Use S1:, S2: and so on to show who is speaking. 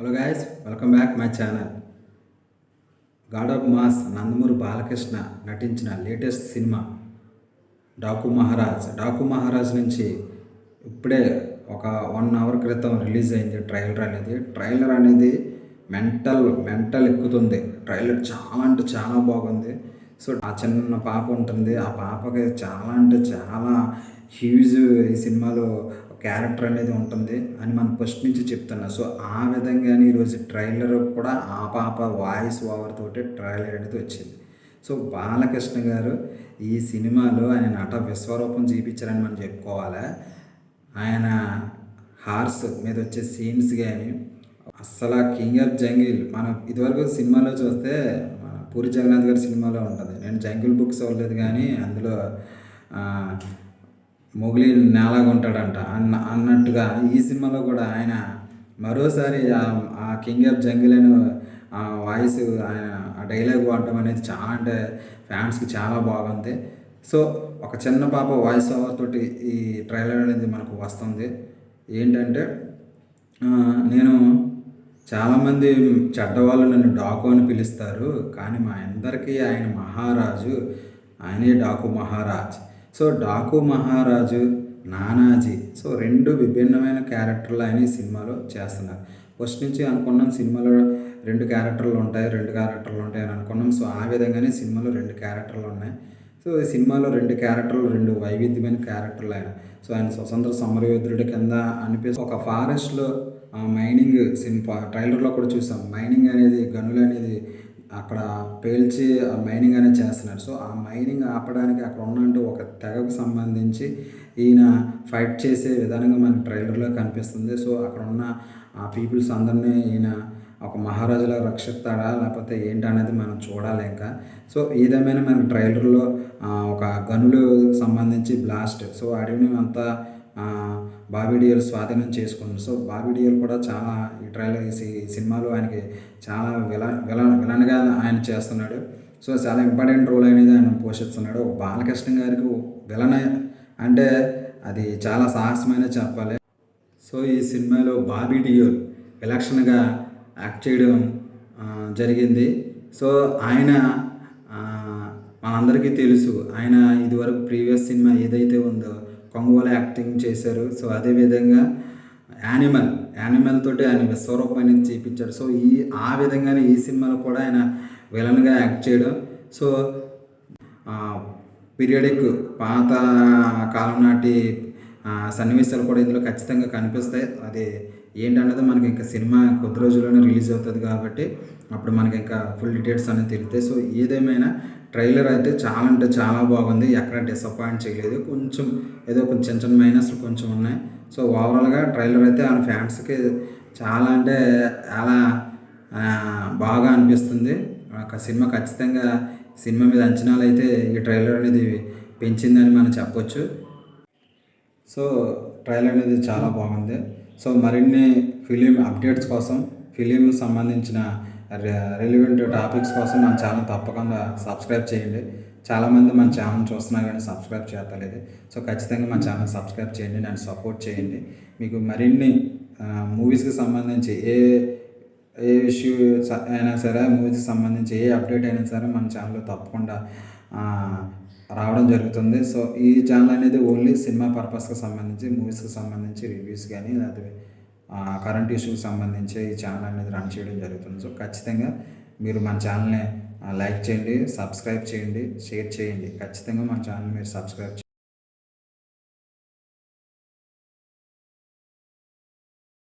S1: Hello guys welcome back my channel god of mass Nandamuri Balakrishna నటించిన latest cinema Daaku Maharaj Daaku Maharaj నుంచి ఇప్పుడే ఒక one hour క్రితం రిలీజ్ అయింది ట్రైలర్ అనేది ట్రైలర్ అనేది మెంటల్ మెంటల్ ఎక్కుతుంది. ట్రైలర్ చాలా అంటే చాలా బాగుంది. సో ఆ చిన్న పాప ఉంటుంది. ఆ పాపకి చాలా అంటే చాలా హ్యూజ్ ఈ సినిమాలో క్యారెక్టర్ అనేది ఉంటుంది అని మనం ఫస్ట్ నుంచి చెప్తున్నా. సో ఆ విధంగానే ఈరోజు ట్రైలర్ కూడా ఆ పాప వాయిస్ ఓవర్ తోటి ట్రైలర్ అనేది వచ్చింది. సో బాలకృష్ణ గారు ఈ సినిమాలో ఆయన నట విశ్వరూపం చూపించారని మనం చెప్పుకోవాలి? ఆయన హార్స్ మీద వచ్చే సీన్స్ కానీ అస్సలు కింగ్ ఆఫ్ జంగిల్ మనం ఇదివరకు సినిమాలో చూస్తే మన పూరి జగన్నాథ్ గారి సినిమాలో ఉంటుంది. నేను జంగిల్ బుక్స్ అవ్వలేదు కానీ అందులో మొగిలి నేలాగా ఉంటాడంట అన్న అన్నట్టుగా ఈ సినిమాలో కూడా ఆయన మరోసారి ఆ- కింగ్ ఆఫ్ జంగిల్ అని ఆ వాయిస్ ఆయన ఆ డైలాగ్ వాడటం అనేది చాలా అంటే ఫ్యాన్స్కి చాలా బాగుంది. సో ఒక చిన్న పాప వాయిస్ ఓవర్ తోటి ఈ ట్రైలర్ అనేది మనకు వస్తుంది. ఏంటంటే నేను చాలామంది చెడ్డవాళ్ళు నన్ను డాకు అని పిలుస్తారు కానీ మా అందరికీ ఆయన మహారాజు. ఆయనే డాకు మహారాజ్. సో డాకు మహారాజు నానాజీ సో రెండు విభిన్నమైన క్యారెక్టర్లు ఆయన ఈ సినిమాలో చేస్తున్నారు. ఫస్ట్ నుంచి అనుకున్నాం సినిమాలో రెండు క్యారెక్టర్లు ఉంటాయి రెండు క్యారెక్టర్లు ఉంటాయి అని అనుకున్నాం. సో ఆ విధంగానే సినిమాలో రెండు క్యారెక్టర్లు ఉన్నాయి. సో ఈ సినిమాలో రెండు క్యారెక్టర్లు రెండు వైవిధ్యమైన క్యారెక్టర్లు ఆయన. సో ఆయన స్వతంత్ర సమరయోధుడి కింద అనిపిస్తే ఒక ఫారెస్ట్లో మైనింగ్ సినిమా ట్రైలర్లో కూడా చూసాం. మైనింగ్ అనేది గనులు అనేది అక్కడ పేల్చి ఆ మైనింగ్ అనేది చేస్తున్నారు సో ఆ మైనింగ్ ఆపడానికి అక్కడ ఉన్నట్టు ఒక తెగకు సంబంధించి ఈయన ఫైట్ చేసే విధానంగా మనకి ట్రైలర్లో కనిపిస్తుంది. సో అక్కడ ఉన్న ఆ పీపుల్స్ అందరినీ ఈయన ఒక మహారాజులా రక్షిస్తాడా? లేకపోతే ఏంటనేది మనం చూడాలి ఇంకా. సో ఏదేమైనా మనకి ట్రైలర్లో ఒక గనులు సంబంధించి బ్లాస్ట్ సో అడవిని అంతా ఆ, బాబీ స్వాధీనం చేసుకున్నాడు. సో బాబీ కూడా చాలా ఈ ట్రైలర్ ఈ సినిమాలో ఆయనకి చాలా విల విల విలన్గా ఆయన చేస్తున్నాడు. సో చాలా ఇంపార్టెంట్ రోల్ అనేది ఆయన పోషిస్తున్నాడు. బాలకృష్ణ గారికి విలన్ అంటే అది చాలా సాహసమైన చెప్పాలి. సో ఈ సినిమాలో బాబీ డియోల్ విలక్షణగా యాక్ట్ చేయడం జరిగింది. సో ఆయన మనందరికీ తెలుసు ఆయన ఇదివరకు ప్రీవియస్ సినిమా ఏదైతే ఉందో కొంగోలు యాక్టింగ్ చేశారు. సో అదేవిధంగా యానిమల్ యానిమల్ తోటి ఆయన విశ్వరూపం అనేది చూపించాడు సో ఈ ఆ విధంగానే ఈ సినిమాలో కూడా ఆయన విలన్గా యాక్ట్ చేయడం. సో పీరియడిక్ పాత కాలం నాటి సన్నివేశాలు కూడా ఇందులో ఖచ్చితంగా కనిపిస్తాయి. అది ఏంటన్నది మనకి ఇంకా సినిమా కొద్ది రోజుల్లోనే రిలీజ్ అవుతుంది కాబట్టి అప్పుడు మనకి ఇంకా ఫుల్ డీటెయిల్స్ అనేది తెలుస్తాయి. సో ఏదేమైనా ట్రైలర్ అయితే చాలా అంటే చాలా బాగుంది. ఎక్కడ డిసప్పాయింట్ చేయలేదు. కొంచెం ఏదో కొంచెం చిన్న చిన్న మైనస్లు కొంచెం ఉన్నాయి. సో ఓవరాల్గా ట్రైలర్ అయితే ఆ ఫ్యాన్స్కి చాలా అంటే చాలా బాగా అనిపిస్తుంది. ఒక సినిమా ఖచ్చితంగా సినిమా మీద అంచనాలు అయితే ఈ ట్రైలర్ అనేది పెంచిందని మనం చెప్పొచ్చు. సో ట్రైలర్ అనేది చాలా బాగుంది. సో మరిన్ని ఫిలిం అప్డేట్స్ కోసం ఫిలిం సంబంధించిన రెలివెంట్ టాపిక్స్ కోసం మన ఛానల్ తప్పకుండా సబ్స్క్రైబ్ చేయండి. చాలామంది మన ఛానల్ చూస్తున్నా కానీ సబ్స్క్రైబ్ చేయట్లేదు సో ఖచ్చితంగా మన ఛానల్ సబ్స్క్రైబ్ చేయండి నన్ను సపోర్ట్ చేయండి. మీకు మరిన్ని మూవీస్కి సంబంధించి ఏ ఏ ఇష్యూ అయినా సరే మూవీస్కి సంబంధించి ఏ అప్డేట్ అయినా సరే మన ఛానల్లో తప్పకుండా రావడం జరుగుతుంది. సో ఈ ఛానల్ అనేది ఓన్లీ సినిమా పర్పస్కి సంబంధించి మూవీస్కి సంబంధించి రివ్యూస్ కానీ లేకపోతే కరెంట్ ఇష్యూకి సంబంధించి ఈ ఛానల్ అనేది రన్ చేయడం జరుగుతుంది. సో ఖచ్చితంగా మీరు మన ఛానల్ని లైక్ చేయండి సబ్స్క్రైబ్ చేయండి షేర్ చేయండి. ఖచ్చితంగా మన ఛానల్ మీరు సబ్స్క్రైబ్ చేయండి